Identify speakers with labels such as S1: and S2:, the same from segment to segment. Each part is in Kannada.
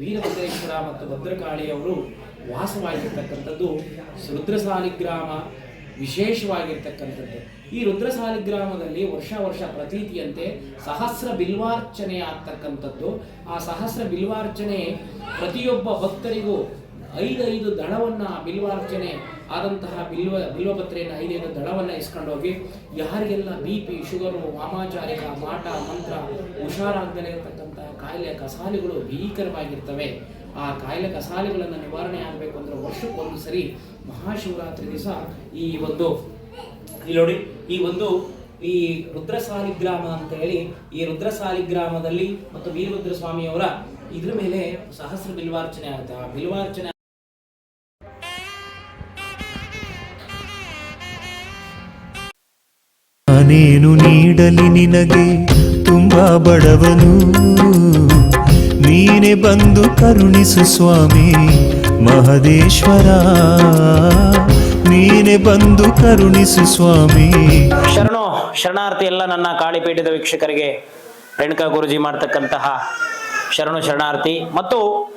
S1: ವೀರಭದ್ರೇಶ್ವರ ಮತ್ತು ಭದ್ರಕಾಳಿಯವರು ವಾಸವಾಗಿರ್ತಕ್ಕಂಥದ್ದು ರುದ್ರಸಾಲಿಗ್ರಾಮ ವಿಶೇಷವಾಗಿರ್ತಕ್ಕಂಥದ್ದು. ಈ ರುದ್ರಸಾಲಿಗ್ರಾಮದಲ್ಲಿ ವರ್ಷ ವರ್ಷ ಪ್ರತೀತಿಯಂತೆ ಸಹಸ್ರ ಬಿಲ್ವಾರ್ಚನೆ ಆಗ್ತಕ್ಕಂಥದ್ದು ಆ ಸಹಸ್ರ ಬಿಲ್ವಾರ್ಚನೆ ಪ್ರತಿಯೊಬ್ಬ ಭಕ್ತರಿಗೂ ಐದೈದು ದಳವನ್ನ ಬಿಲ್ವಾರ್ಚನೆ ಆದಂತಹ ಬಿಲ್ವ ಬಿಲ್ವಪತ್ರೆಯನ್ನು ಐದೈದು ದಣವನ್ನು ಇಸ್ಕೊಂಡು ಹೋಗಿ, ಯಾರಿಗೆಲ್ಲ ಬಿ ಪಿ ಶುಗರು, ವಾಮಾಚಾರಿಕ, ಮಾಟ, ಮಂತ್ರ ಹುಷಾರಾಗದಲೇ ಇರತಕ್ಕಂತಹ ಕಾಯಿಲೆ ಕಸಾಲೆಗಳು ಭೀಕರವಾಗಿರ್ತವೆ, ಆ ಕಾಯಿಲೆ ಕಸಾಲೆಗಳನ್ನು ನಿವಾರಣೆ ಆಗಬೇಕು ಅಂದ್ರೆ ವರ್ಷಕ್ಕೊಂದು ಸರಿ ಮಹಾಶಿವರಾತ್ರಿ ದಿವಸ ಈ ಒಂದು, ಇಲ್ಲಿ ನೋಡಿ, ಈ ಒಂದು ಈ ರುದ್ರ ಸಾಲಿಗ್ರಾಮ ಅಂತ ಹೇಳಿ, ಈ ರುದ್ರ ಸಾಲಿಗ್ರಾಮದಲ್ಲಿ ಮತ್ತು ವೀರಭದ್ರ ಸ್ವಾಮಿಯವರ ಇದ್ರ ಮೇಲೆ ಸಹಸ್ರ ಬಿಲ್ವಾರ್ಚನೆ ಆಗುತ್ತೆ. ಆ ಬಿಲ್ವಾರ್ಚನೆ
S2: ನಾನೇನು ನೀಡಲಿ ನಿನಗೆ ತುಂಬಾ ಬಡವನು. ನೀನೆ ಬಂದು ಕರುಣಿಸು ಸ್ವಾಮಿ ಮಹದೇಶ್ವರ. ನೀನೆ ಬಂದು ಕರುಣಿಸು ಸ್ವಾಮಿ.
S1: ಶರಣೋ, ಶರಣಾರ್ಥಿ ಎಲ್ಲ ನನ್ನ ಕಾಳಿಪೀಠದ ವೀಕ್ಷಕರಿಗೆ ರೇಣುಕಾ ಗುರುಜಿ ಮಾಡ್ತಕ್ಕಂತಹ ಶರಣು ಶರಣಾರ್ಥಿ ಮತ್ತು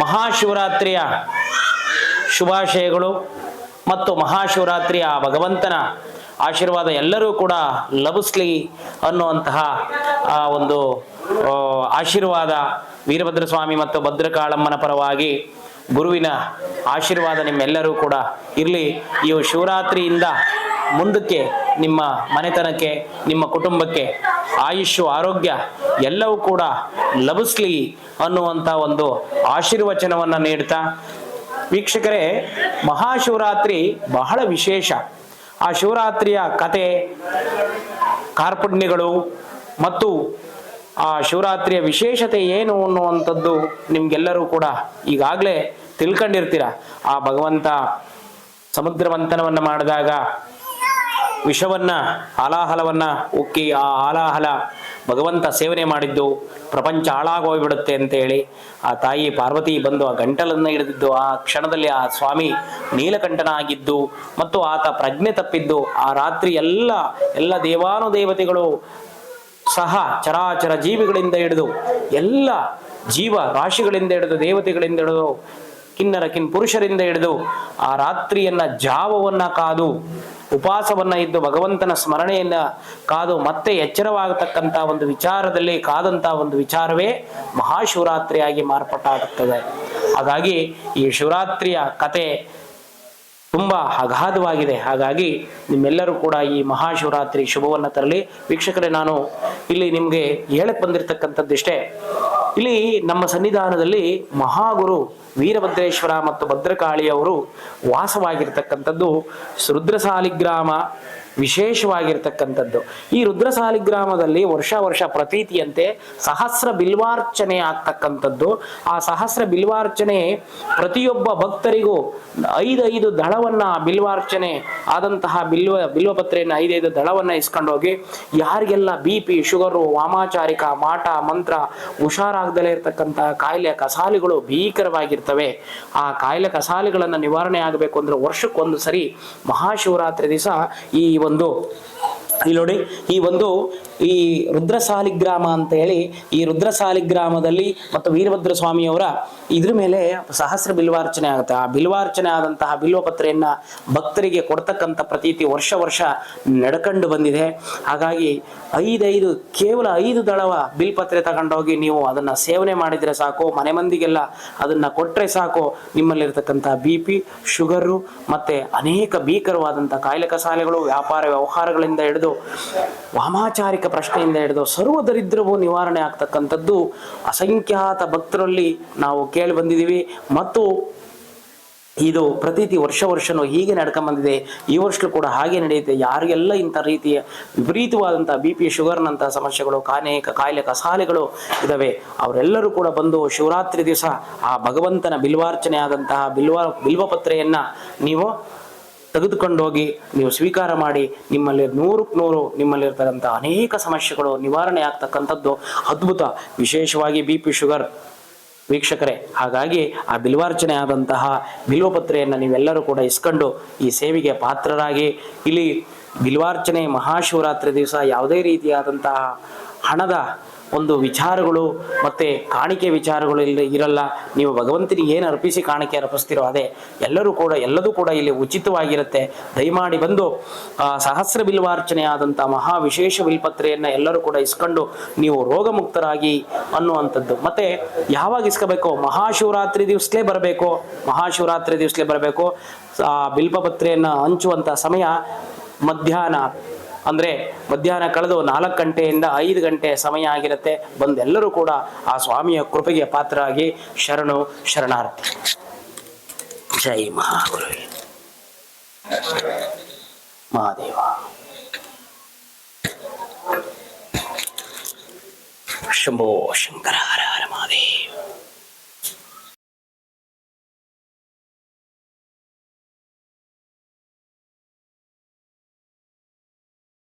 S1: ಮಹಾಶಿವರಾತ್ರಿಯ ಶುಭಾಶಯಗಳು ಮತ್ತು ಮಹಾಶಿವರಾತ್ರಿಯ ಭಗವಂತನ ಆಶೀರ್ವಾದ ಎಲ್ಲರೂ ಕೂಡ ಲಭಿಸ್ಲಿ ಅನ್ನುವಂತಹ, ಆ, ಒಂದು ಆಶೀರ್ವಾದ ವೀರಭದ್ರ ಸ್ವಾಮಿ ಮತ್ತು ಭದ್ರಕಾಳಮ್ಮನ ಪರವಾಗಿ ಗುರುವಿನ ಆಶೀರ್ವಾದ ನಿಮ್ಮೆಲ್ಲರೂ ಕೂಡ ಇರಲಿ. ಈ ಶಿವರಾತ್ರಿಯಿಂದ ಮುಂದಕ್ಕೆ ನಿಮ್ಮ ಮನೆತನಕ್ಕೆ, ನಿಮ್ಮ ಕುಟುಂಬಕ್ಕೆ ಆಯುಷು ಆರೋಗ್ಯ ಎಲ್ಲವೂ ಕೂಡ ಲಭಿಸ್ಲಿ ಅನ್ನುವಂಥ ಒಂದು ಆಶೀರ್ವಚನವನ್ನು ನೀಡ್ತಾ. ವೀಕ್ಷಕರೇ, ಮಹಾಶಿವರಾತ್ರಿ ಬಹಳ ವಿಶೇಷ. ಆ ಶಿವರಾತ್ರಿಯ ಕತೆ, ಕಾರ್ಪುಣ್ಯಗಳು ಮತ್ತು ಆ ಶಿವರಾತ್ರಿಯ ವಿಶೇಷತೆ ಏನು ಅನ್ನುವಂಥದ್ದು ನಿಮ್ಗೆಲ್ಲರೂ ಕೂಡ ಈಗಾಗಲೇ ತಿಳ್ಕೊಂಡಿರ್ತೀರ. ಆ ಭಗವಂತ ಸಮುದ್ರ ಮಂಥನವನ್ನು ಮಾಡಿದಾಗ ವಿಷವನ್ನ, ಹಾಲಾಹಲವನ್ನ ಉಕ್ಕಿ ಆ ಹಾಲಾಹಲ ಭಗವಂತ ಸೇವನೆ ಮಾಡಿದ್ದು, ಪ್ರಪಂಚ ಹಾಳಾಗೋಗ್ಬಿಡುತ್ತೆ ಅಂತ ಹೇಳಿ ಆ ತಾಯಿ ಪಾರ್ವತಿ ಬಂದು ಆ ಗಂಟಲನ್ನು ಹಿಡಿದಿದ್ದು, ಆ ಕ್ಷಣದಲ್ಲಿ ಆ ಸ್ವಾಮಿ ನೀಲಕಂಠನ ಆಗಿದ್ದು ಮತ್ತು ಆತ ಪ್ರಜ್ಞೆ ತಪ್ಪಿದ್ದು, ಆ ರಾತ್ರಿ ಎಲ್ಲ ಎಲ್ಲ ದೇವಾನುದೇವತೆಗಳು ಸಹ ಚರಾಚರ ಜೀವಿಗಳಿಂದ ಹಿಡಿದು ಎಲ್ಲ ಜೀವ ರಾಶಿಗಳಿಂದ ಹಿಡಿದು, ದೇವತೆಗಳಿಂದ ಹಿಡಿದು, ಕಿನ್ನರ ಕಿನ್ ಪುರುಷರಿಂದ ಹಿಡಿದು ಆ ರಾತ್ರಿಯನ್ನ ಜಾವವನ್ನ ಕಾದು ಉಪವಾಸವನ್ನ ಇದ್ದು ಭಗವಂತನ ಸ್ಮರಣೆಯನ್ನ ಕಾದು ಮತ್ತೆ ಎಚ್ಚರವಾಗತಕ್ಕಂತ ಒಂದು ವಿಚಾರದಲ್ಲಿ ಕಾದಂತ ಒಂದು ವಿಚಾರವೇ ಮಹಾಶಿವರಾತ್ರಿಯಾಗಿ ಮಾರ್ಪಾಟಾಗುತ್ತದೆ ಹಾಗಾಗಿ ಈ ಶಿವರಾತ್ರಿಯ ಕತೆ ತುಂಬಾ ಅಗಾಧವಾಗಿದೆ. ಹಾಗಾಗಿ ನಿಮ್ಮೆಲ್ಲರೂ ಕೂಡ ಈ ಮಹಾಶಿವರಾತ್ರಿ ಶುಭವನ್ನ ತರಲಿ. ವೀಕ್ಷಕರೇ, ನಾನು ಇಲ್ಲಿ ನಿಮ್ಗೆ ಹೇಳಕ್ ಬಂದಿರತಕ್ಕಂಥದ್ದಿಷ್ಟೇ ಇಲ್ಲಿ ನಮ್ಮ ಸನ್ನಿಧಾನದಲ್ಲಿ ಮಹಾಗುರು ವೀರಭದ್ರೇಶ್ವರ ಮತ್ತು ಭದ್ರಕಾಳಿಯವರು ವಾಸವಾಗಿರ್ತಕ್ಕಂಥದ್ದು ರುದ್ರಸಾಲಿಗ್ರಾಮ ವಿಶೇಷವಾಗಿರ್ತಕ್ಕಂಥದ್ದು. ಈ ರುದ್ರ ಸಾಲಿಗ್ರಾಮದಲ್ಲಿ ವರ್ಷ ವರ್ಷ ಪ್ರತೀತಿಯಂತೆ ಸಹಸ್ರ ಬಿಲ್ವಾರ್ಚನೆ ಆಗ್ತಕ್ಕಂಥದ್ದು. ಆ ಸಹಸ್ರ ಬಿಲ್ವಾರ್ಚನೆ ಪ್ರತಿಯೊಬ್ಬ ಭಕ್ತರಿಗೂ ಐದೈದು ದಳವನ್ನ ಬಿಲ್ವಾರ್ಚನೆ ಆದಂತಹ ಬಿಲ್ವ, ಬಿಲ್ವಪತ್ರೆಯನ್ನು ಐದೈದು ದಳವನ್ನ ಇಸ್ಕೊಂಡೋಗಿ ಯಾರಿಗೆಲ್ಲ ಬಿ ಪಿ, ಶುಗರು, ವಾಮಾಚಾರಿಕ, ಮಾಟ, ಮಂತ್ರ ಹುಷಾರಾಗ್ದಲೇ ಇರತಕ್ಕಂತಹ ಕಾಯಿಲೆ ಕಸಾಲಿಗಳು ಭೀಕರವಾಗಿರ್ತವೆ. ಆ ಕಾಯಿಲೆ ಕಸಾಲಿಗಳನ್ನು ನಿವಾರಣೆ ಆಗಬೇಕು ಅಂದ್ರೆ ವರ್ಷಕ್ಕೊಂದು ಸರಿ ಮಹಾಶಿವರಾತ್ರಿ ದಿವಸ ಈ ಒಂದು. ಇಲ್ಲಿ ನೋಡಿ ಈ ಒಂದು ಈ ರುದ್ರ ಸಾಲಿಗ್ರಾಮ ಅಂತ ಹೇಳಿ, ಈ ರುದ್ರ ಸಾಲಿಗ್ರಾಮದಲ್ಲಿ ಮತ್ತು ವೀರಭದ್ರ ಸ್ವಾಮಿಯವರ ಇದ್ರ ಮೇಲೆ ಸಹಸ್ರ ಬಿಲ್ವಾರ್ಚನೆ ಆಗುತ್ತೆ. ಆ ಬಿಲ್ವಾರ್ಚನೆ ಆದಂತಹ ಬಿಲ್ವಪತ್ರೆಯನ್ನ ಭಕ್ತರಿಗೆ ಕೊಡ್ತಕ್ಕಂಥ ಪ್ರತೀತಿ ವರ್ಷ ವರ್ಷ ನಡ್ಕೊಂಡು ಬಂದಿದೆ. ಹಾಗಾಗಿ ಐದೈದು, ಕೇವಲ ಐದು ದಳವ ಬಿಲ್ಪತ್ರೆ ತಗೊಂಡೋಗಿ ನೀವು ಅದನ್ನ ಸೇವನೆ ಮಾಡಿದ್ರೆ ಸಾಕು, ಮನೆ ಮಂದಿಗೆಲ್ಲ ಅದನ್ನ ಕೊಟ್ರೆ ಸಾಕು. ನಿಮ್ಮಲ್ಲಿರ್ತಕ್ಕಂಥ ಬಿ ಪಿ, ಶುಗರು ಮತ್ತೆ ಅನೇಕ ಭೀಕರವಾದಂಥ ಕಾಯಿಲೆ ಕಸಾಲೆಗಳು ವ್ಯಾಪಾರ ವ್ಯವಹಾರಗಳಿಂದ ಹಿಡಿದು ವಾಮಾಚಾರಿಕ ಪ್ರಶ್ನೆಯಿಂದ ಹಿಡಿದು ಸರ್ವ ದರಿದ್ರವು ನಿವಾರಣೆ ಆಗ್ತಕ್ಕಂಥದ್ದು ಅಸಂಖ್ಯಾತ ಭಕ್ತರಲ್ಲಿ ನಾವು ಕೇಳಿ ಬಂದಿದ್ದೀವಿ. ಮತ್ತು ಇದು ಪ್ರತೀತಿ ವರ್ಷ ವರ್ಷನೂ ಹೀಗೆ ನಡ್ಕೊಂಡ್ ಬಂದಿದೆ ಈ ವರ್ಷ ಕೂಡ ಹಾಗೆ ನಡೆಯುತ್ತೆ. ಯಾರಿಗೆಲ್ಲ ಇಂಥ ರೀತಿಯ ವಿಪರೀತವಾದಂಥ ಬಿ ಪಿ ಶುಗರ್ನಂತಹ ಸಮಸ್ಯೆಗಳು ಅನೇಕ ಕಾಯಿಲೆ ಕಸಾಲೆಗಳು ಇದ್ದಾವೆ, ಅವರೆಲ್ಲರೂ ಕೂಡ ಬಂದು ಶಿವರಾತ್ರಿ ದಿವಸ ಆ ಭಗವಂತನ ಬಿಲ್ವಾರ್ಚನೆ ಆದಂತಹ ಬಿಲ್ವ, ಬಿಲ್ವಪತ್ರೆಯನ್ನ ನೀವು ತೆಗೆದುಕೊಂಡು ಹೋಗಿ ನೀವು ಸ್ವೀಕಾರ ಮಾಡಿ ನಿಮ್ಮಲ್ಲಿ ನೂರಕ್ಕೆ ನೂರು ನಿಮ್ಮಲ್ಲಿರ್ತಕ್ಕಂಥ ಅನೇಕ ಸಮಸ್ಯೆಗಳು ನಿವಾರಣೆ ಆಗ್ತಕ್ಕಂಥದ್ದು ಅದ್ಭುತ. ವಿಶೇಷವಾಗಿ ಬಿ ಪಿ ಶುಗರ್. ವೀಕ್ಷಕರೇ, ಹಾಗಾಗಿ ಆ ಬಿಲ್ವಾರ್ಚನೆ ಆದಂತಹ ಬಿಲ್ವಪತ್ರೆಯನ್ನು ನೀವೆಲ್ಲರೂ ಕೂಡ ಇಸ್ಕೊಂಡು ಈ ಸೇವೆಗೆ ಪಾತ್ರರಾಗಿ. ಇಲ್ಲಿ ಬಿಲ್ವಾರ್ಚನೆ ಮಹಾಶಿವರಾತ್ರಿ ದಿವಸ ಯಾವುದೇ ರೀತಿಯಾದಂತಹ ಹಣದ ಒಂದು ವಿಚಾರಗಳು ಮತ್ತೆ ಕಾಣಿಕೆ ವಿಚಾರಗಳು ಇಲ್ಲಿ ಇರಲ್ಲ. ನೀವು ಭಗವಂತನಿಗೆ ಏನು ಅರ್ಪಿಸಿ ಕಾಣಿಕೆ ಅರ್ಪಿಸ್ತಿರೋ ಅದೇ. ಎಲ್ಲರೂ ಕೂಡ, ಎಲ್ಲದೂ ಕೂಡ ಇಲ್ಲಿ ಉಚಿತವಾಗಿರುತ್ತೆ. ದಯಮಾಡಿ ಬಂದು ಸಹಸ್ರ ಬಿಲ್ವಾರ್ಚನೆಯಾದಂಥ ಮಹಾ ವಿಶೇಷ ಬಿಲ್ಪತ್ರೆಯನ್ನು ಎಲ್ಲರೂ ಕೂಡ ಇಸ್ಕೊಂಡು ನೀವು ರೋಗಮುಕ್ತರಾಗಿ ಅನ್ನುವಂಥದ್ದು. ಮತ್ತೆ ಯಾವಾಗ ಇಸ್ಕೋಬೇಕು? ಮಹಾಶಿವರಾತ್ರಿ ದಿವಸಲೇ ಬರಬೇಕು. ಮಹಾಶಿವರಾತ್ರಿ ದಿವಸಲೇ ಬರಬೇಕು. ಆ, ಬಿಲ್ಪಪತ್ರೆಯನ್ನು ಹಂಚುವಂಥ ಸಮಯ ಮಧ್ಯಾಹ್ನ ಅಂದರೆ ಮಧ್ಯಾಹ್ನ ಕಳೆದು ನಾಲ್ಕು ಗಂಟೆಯಿಂದ ಐದು ಗಂಟೆ ಸಮಯ ಆಗಿರುತ್ತೆ. ಬಂದೆಲ್ಲರೂ ಕೂಡ ಆ ಸ್ವಾಮಿಯ ಕೃಪೆಗೆ ಪಾತ್ರರಾಗಿ ಶರಣು, ಶರಣಾರ್ಥಿ. ಜೈ ಮಹಾಗುರುವೆ. ಮಹಾದೇವ. ಶಂಭೋ ಶಂಕರ ಹರ ಹರ ಮಹಾದೇವ.